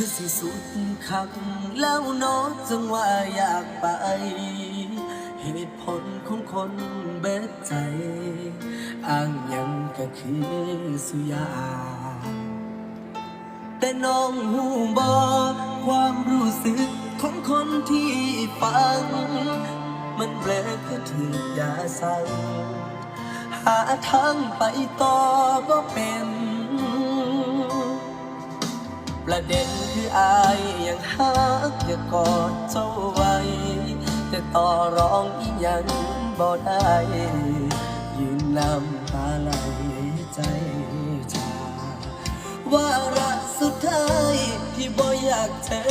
คือสิสุดคักแล้วเน้อจังว่าอยากไป เหตุผลของคนเบิดใจ อ้างยังก็คือสุยา แต่น้องหูบอความรู้สึกของคนที่ฟัง มันแปลกก็ถือยาสั่งหาทางไปต่อก็เป็น ประเด็นคืออายยังหักอยากกอดเจ้าไว้ แต่ต่อรองอีหยังบ่ได้ยืนนำตาไหลใจชาว่าระสุดท้ายที่บ่อยากเจอ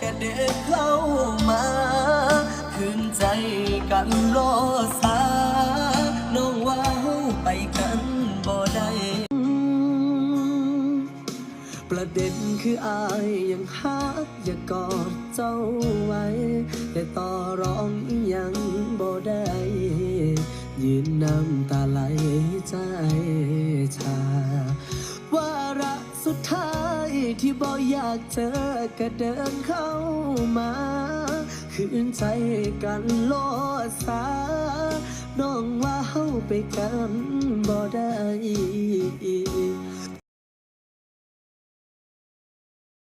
กระเด็นเข้ามา คืนใจกันรอสา ประเด็นคืออายยังฮักอยากกอดเจ้าไว้ แต่ต่อร้องยังบ่ได้ ยืนน้ำตาไหลใจชา ว่าระสุดท้ายที่บ่อยากเจอก็เดินเข้ามาคืนใจกันโลดสา น้องว่าเฮาไปกันบ่ได้